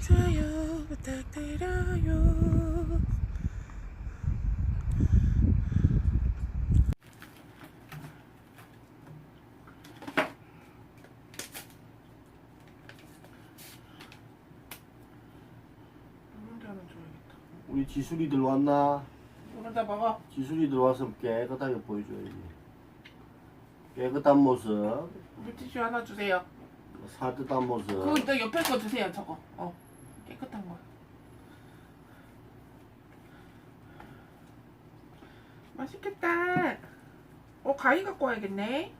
좋아요 부탁드려요. 우리 지술이 들어왔나? 혼자 먹어 지술이 들어왔으면 깨끗하게 보여줘야지. 깨끗한 모습, 물티슈 하나 주세요 산뜻한 모습. 그거 너 옆에 거 주세요 저거. 어 깨끗한 거. 맛있겠다. 어 가위 갖고 와야겠네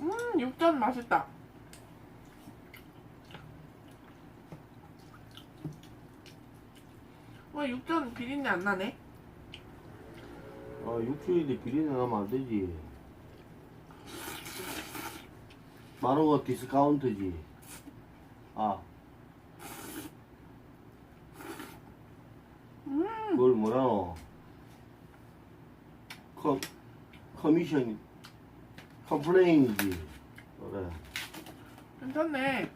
음 육전 맛있다 와 육전 비린내 안 나네 어, 육수인데 비린내 나면 안 되지. 거 디스카운트지. 아. 그걸 뭐라 노? 커, 커미션, 컴플레인이지. 그래. 괜찮네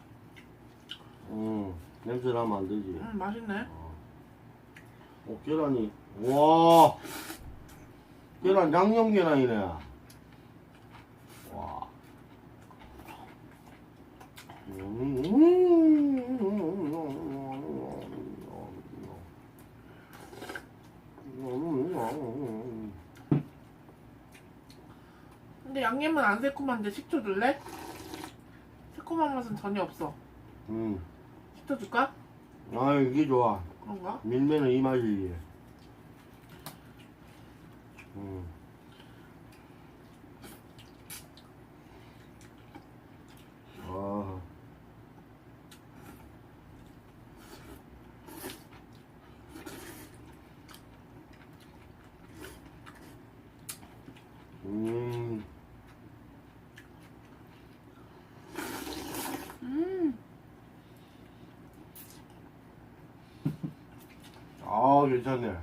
응. 냄새 나면 안 되지. 음 맛있네 어, 계란이, 와. 계란 양념 계란이네. 와. 음. 근데 양념은 안 새콤한데 식초 줄래? 새콤한 맛은 전혀 없어 음. 식초 줄까? 아, 이게 좋아. 그런가? 밀면은 이 맛이지. 음. 아. 음. 음 아, 괜찮네.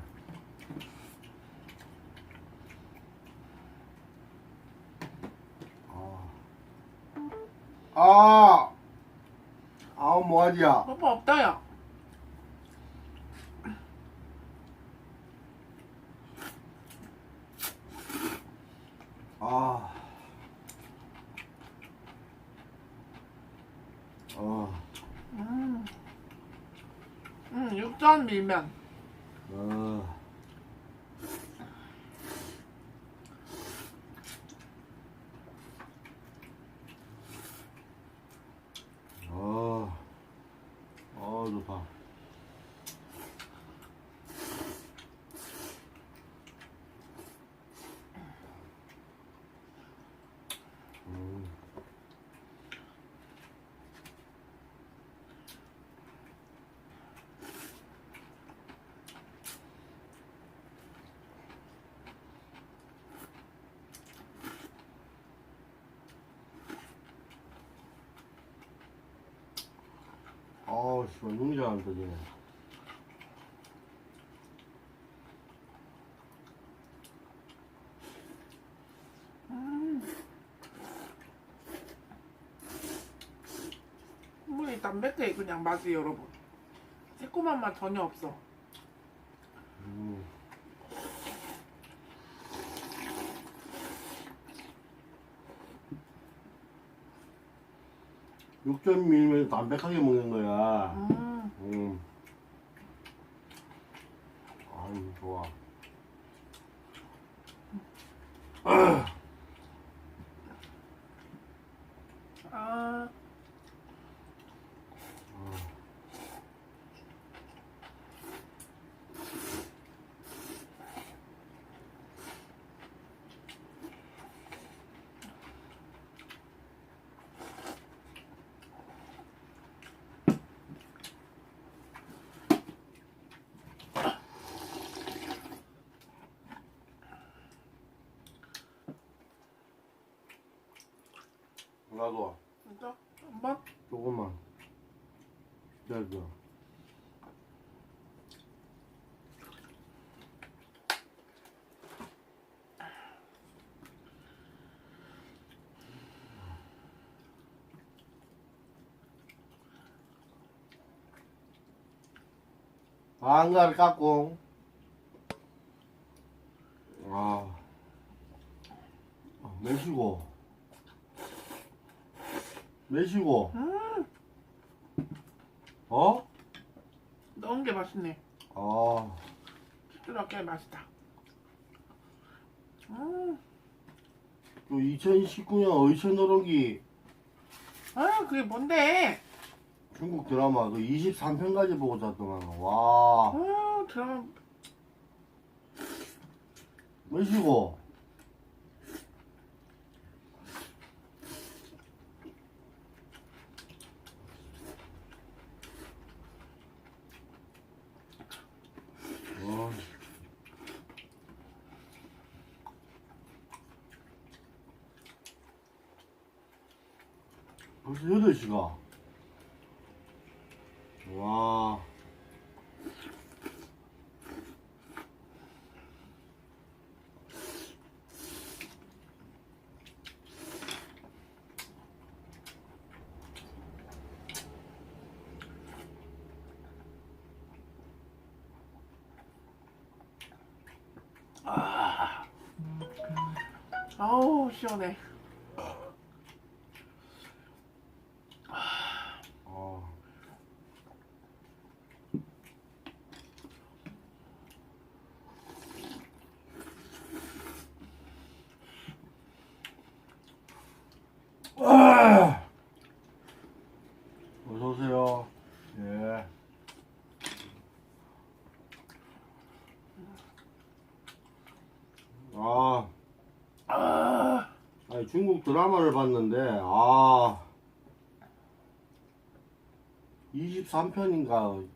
아. 아! 아, 뭐하지야? 오빠 없다 야 아. 아. 음. 음 육전 밀면 아. 아. 아, 좋다. 음. 아우, 씨발, 눈이 잘안 떠지네. 국물이 담백해 그냥 맛이 여러분 새콤한 맛 전혀 없어 6.1mm 담백하게 먹는 거야. 아, 음. 아유, 좋아. 아. 나도. 진짜? 한번? 조금만. 기다려. 안가를 깎고. 아. 매시고. 매시고. 음, 어? 넣은 게 맛있네. 아. 찌들하게 맛있다. 음, 또 2019년 의천노동기 아, 그게 뭔데? 중국 드라마 그 23편까지 보고 잤더만 와 아, 드라마 몇시고 와. 8시가. 와. 아우 시원해. 아! 어서 오세요. 예. 아, 아, 아니 중국 드라마를 봤는데 아 23편인가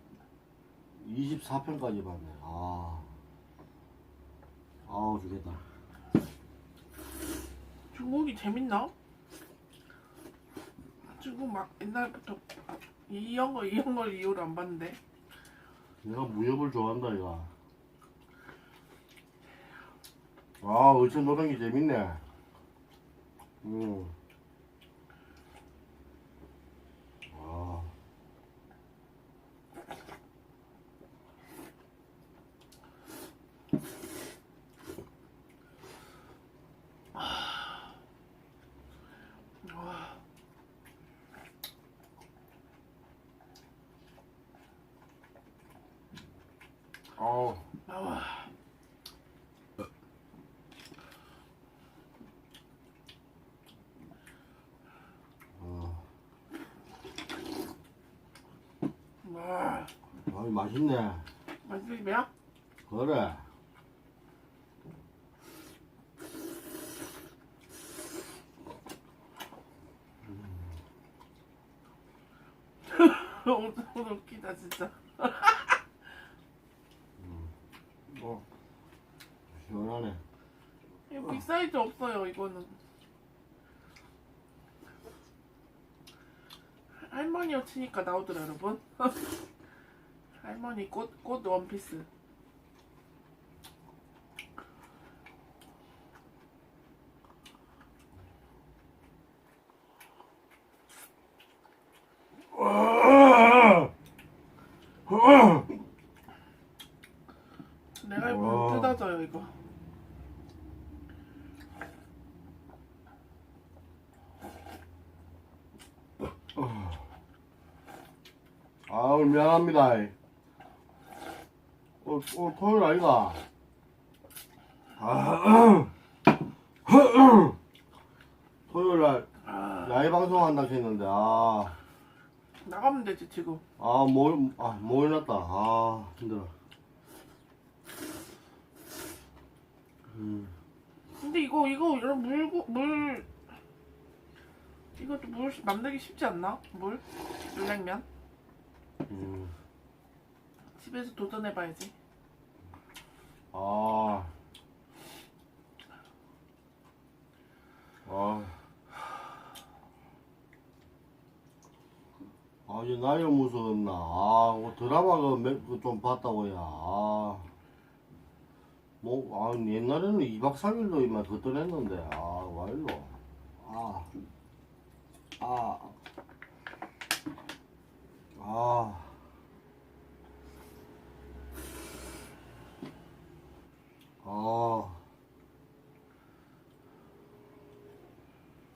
24편까지 봤네. 아, 아우 죽겠다. 중국이 재밌나? 중국 막 옛날부터 이런 거 이런 걸 이유로 안 봤는데. 내가 무협을 좋아한다 이거. 아, 의천 노동이 재밌네. 음. 아. 아우. 나와. 어. 와, 아이 맛있네. 맛집이야? 그래. 오늘 오늘 웃기다 진짜. 뭐 시원하네. 이거 빅사이즈 없어요 이거는. 할머니 여치니까 나오더라 여러분. 할머니 꽃 꽃 원피스. 내가 입으면 와. 뜯어져요 이거. 아우 미안합니다. 어, 어 토요일 아이가. 아, 토요일 날 아, 야외 방송 한다고 했는데 아, 나가면 되지 지금. 아, 모, 아, 모일났다. 아, 힘들어. 음, 근데 이거 이거 이런 물고 물 이것도 물 만들기 쉽지 않나? 물 물냉면 음, 집에서 도전해봐야지. 아, 아, 아, 이제 나이가 무서웠나. 아, 뭐 드라마 그, 몇- 그좀 봤다고야. 아. 뭐, 아, 옛날에는 2박 3일도 이만 걷어냈는데. 아, 와일로. 아. 아. 아. 아.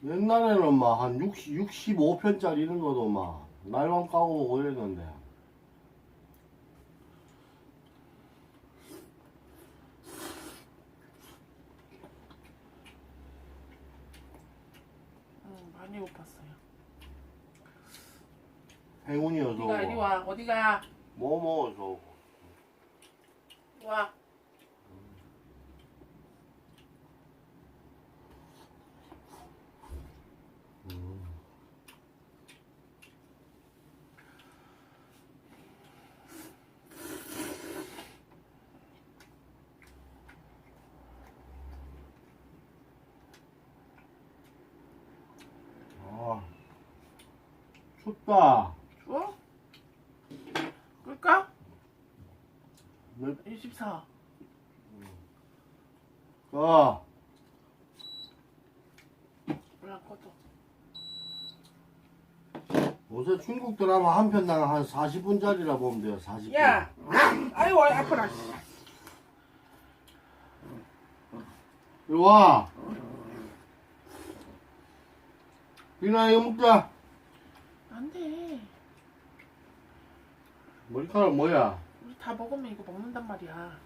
옛날에는 막 한 60, 65편짜리 이런 것도 막 날만 까고 오고 이랬는데. 응, 많이 고팠어요. 행운이어서. 어디가 이리 와. 어디가? 뭐 먹어서. 와. 아. 춥다. 끌까? 몇, 24. 아. 왜안 꺼져? 요새 중국 드라마 한 편당 한 40분짜리라 보면 돼요. 40분. 야! 아이고, 아파라. 씨. 이리 와. 리나 이거 먹자. 안 돼. 머리카락 뭐야? 우리 다 먹으면 이거 먹는단 말이야.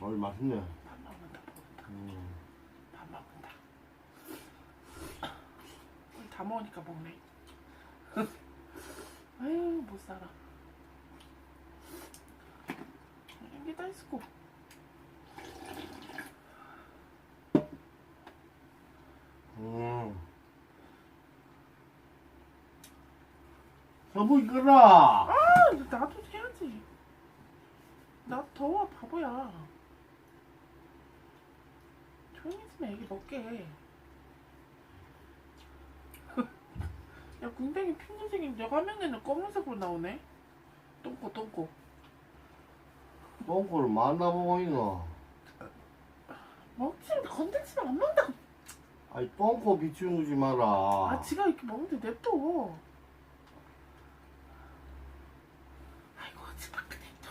어이 맛있네. 밥 먹는다, 먹는다. 음. 밥 먹는다. 우리 다 먹으니까 먹네. 아유, 못 살아. 이게 다 있고. 음. 여보 이거라. 아, 나도 해야지. 나 더워, 바보야. 조용히 있으면 애기 먹게. 야, 궁뎅이 핑크색인데 화면에는 검은색으로 나오네. 똥꼬, 똥꼬. 똥꼬를 만나보고 있노. 먹지, 건들지면 안 먹는다. 아이 똥꼬 비추지 마라. 아, 지가 이렇게 먹는데 냅둬. 아이고, 집 밖에 냅둬.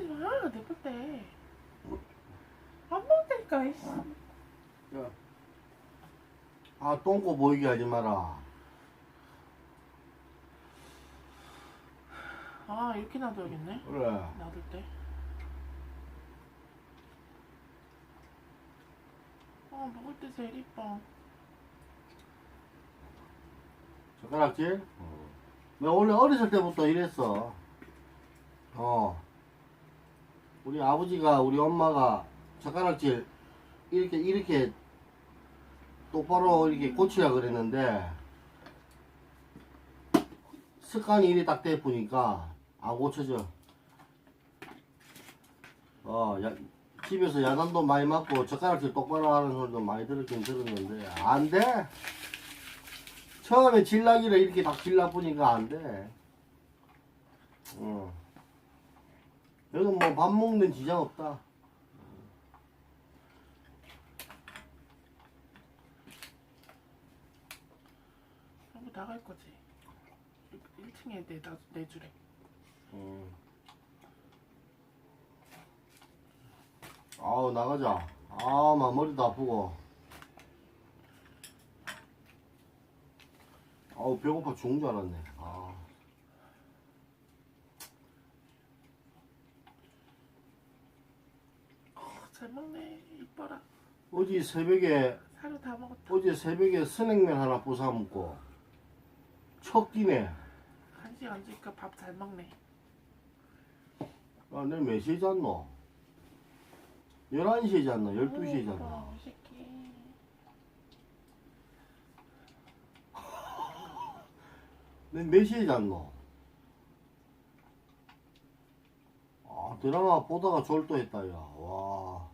마, 냅둘 때. 안 먹다니까, 이씨. 아 똥꼬 보이게 하지 마라. 아, 이렇게 놔둬야겠네. 그래. 놔둘 때. 아, 먹을 때 제일 이뻐. 젓가락질? 내가 원래 어렸을 때부터 이랬어. 어. 우리 아버지가, 우리 엄마가 젓가락질 이렇게, 이렇게 똑바로 이렇게 고치라 그랬는데, 습관이 이리 딱 돼 보니까 안 고쳐져. 어, 야, 집에서 야단도 많이 맞고 젓가락질 똑바로 하는 소리도 많이 들었긴 들었는데, 안 돼! 처음에 질나기를 이렇게 딱 질러보니까 안 돼. 응. 여기는 뭐 밥 먹는 지장 없다. 여기 나갈 거지. 1층에 내, 나, 내주래. 응. 아우 나가자. 아, 막 머리도 아프고. 아우 배고파 죽은 줄 알았네. 아. 아, 잘 먹네. 이뻐라. 어제 새벽에 사료 다 먹었다. 어제 새벽에 스낵면 하나 부사 먹고 첫 끼네. 간식 안 주니까 밥 잘 먹네. 아, 내일 몇 시에 잤노? 11시에 잤나? 12시에 아이고, 잤나? 새끼. 내몇 시에 잤노? 아, 드라마 보다가 졸도했다, 야. 와.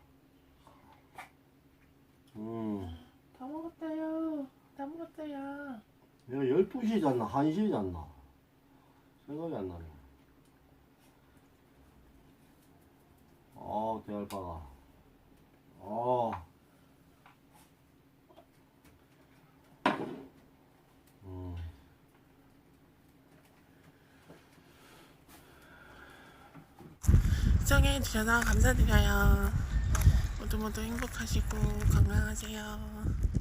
음. 다 먹었다요. 다 먹었다요. 내가 12시에 잤나, 1시에 잤나. 생각이 안 나네. 아, 대알파가. 아. 음. 시청해주셔서 감사드려요. 모두 모두 행복하시고 건강하세요.